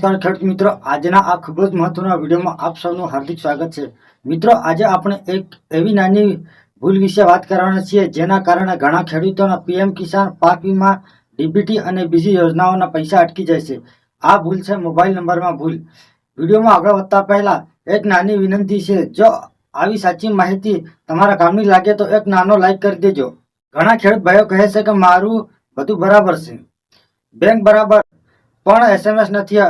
નમસ્કાર ખેડૂત મિત્રો, આજના આ ખૂબ જ મહત્વના વિડીયોમાં આપ સૌનું હાર્દિક સ્વાગત છે. મિત્રો, આજે આપણે એક એવી નાની ભૂલ વિશે વાત કરવાના છીએ, જેના કારણે ઘણા ખેડૂતોના પીએમ કિસાન પાક વીમા, ડીબીટી અને બીજી યોજનાઓના પૈસા અટકી જાય છે. આ ભૂલ છે મોબાઈલ નંબરમાં ભૂલ. વિડીયોમાં આગળ વધતા પહેલા એક નાની વિનંતી છે, જો આવી સાચી માહિતી તમારા કામની લાગે તો એક નાનો લાઈક કરી દેજો. ઘણા ખેડૂત ભાઈઓ કહે છે કે મારું બધું બરાબર છે. બેંક બરાબર, પણ એસએમએસ નથી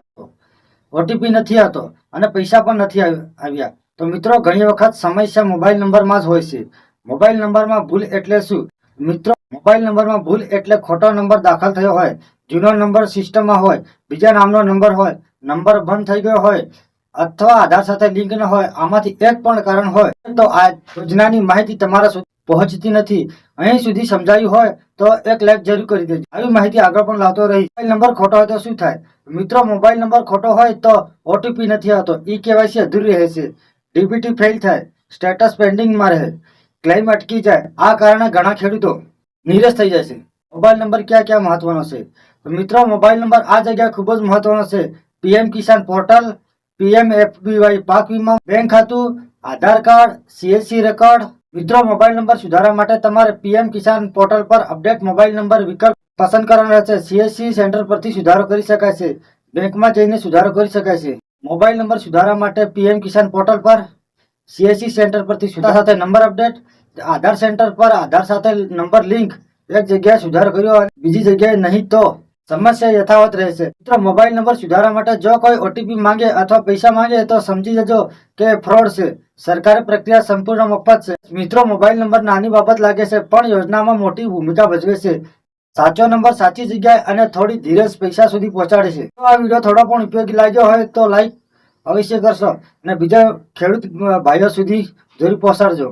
ઓટીપી નથી આવતો અને પૈસા પણ નથી આવ્યા. તો મિત્રો, ઘણી વખત સમસ્યા મોબાઈલ નંબરમાં જ હોય છે. મોબાઈલ નંબરમાં ભૂલ એટલે શું? મિત્રો, મોબાઈલ નંબરમાં ભૂલ એટલે ખોટો નંબર દાખલ થયો હોય, જૂનો નંબર સિસ્ટમમાં હોય, બીજા નામનો નંબર હોય, નંબર બંધ થઈ ગયો હોય, અથવા આધાર સાથે લિંક ન હોય, આમાંથી એક પણ કારણ હોય, તો આ યોજનાની માહિતી તમારા સુધી પહોંચતી નથી. અહીં સુધી સમજાયું હોય તો એક લાઈક જરૂર કરી દેજો. આવી માહિતી આગળ પણ લાવતો રહી મોબાઈલ નંબર ખોટો હોય તો શું થાય? મિત્રો, મોબાઈલ નંબર ખોટો હોય તો ઓટીપી નથી આવતો. ઈ કેવાયસી અધૂરી રહે છે ડીબીટી ફેલ થાય. સ્ટેટસ પેન્ડિંગમાં રહે. ક્લેમ અટકી જાય. આ કારણે ઘણા ખેડૂતો નિરાશ થઈ છે મોબાઈલ નંબર ક્યાં ક્યાં મહત્વનો છે? મિત્રો, મોબાઈલ નંબર આ જગ્યાએ ખૂબ જ મહત્વનો છે. PM Kisan portal PM FBY પાક વીમા બેંક ખાતું આધાર કાર્ડ સીએસસી રેકોર્ડ મિત્રો, મોબાઈલ નંબર સુધારવા માટે તમારે પીએમ કિસાન પોર્ટલ પર અપડેટ મોબાઈલ નંબર વિકલ્પ પસંદ કરવાનો રહેશે સીએસસી સેન્ટર પરથી સુધારો કરી શકાય છે. બેંકમાં જઈને સુધારો કરી શકાય છે. મોબાઈલ નંબર સુધારવા માટે પીએમ કિસાન પોર્ટલ પર સીએસસી સેન્ટર પરથી સુધારા સાથે નંબર અપડેટ, આધાર સેન્ટર પર આધાર સાથે નંબર લિંક, એક જગ્યાએ સુધારો કર્યો બીજી જગ્યાએ નહીં તો સમસ્યા યથાવત રહેશે. મિત્રો, મોબાઈલ નંબર સુધારવા માટે જો કોઈ ઓટીપી માંગે અથવા પૈસા માંગે તો સમજી જજો કે ફ્રોડ છે. સરકારી પ્રક્રિયા સંપૂર્ણ મફત છે. મિત્રો, મોબાઈલ નંબર નાની બાબત લાગે છે, પણ યોજનામાં મોટી ભૂમિકા ભજવે છે. સાચો નંબર સાચી જગ્યાએ અને થોડી ધીરજ પૈસા સુધી પહોંચાડે છે. આ વીડિયો થોડો પણ ઉપયોગી લાગ્યો હોય તો લાઈક અવશ્ય કરશો અને બીજા ખેડૂત ભાઈઓ સુધી જરૂર પહોંચાડજો.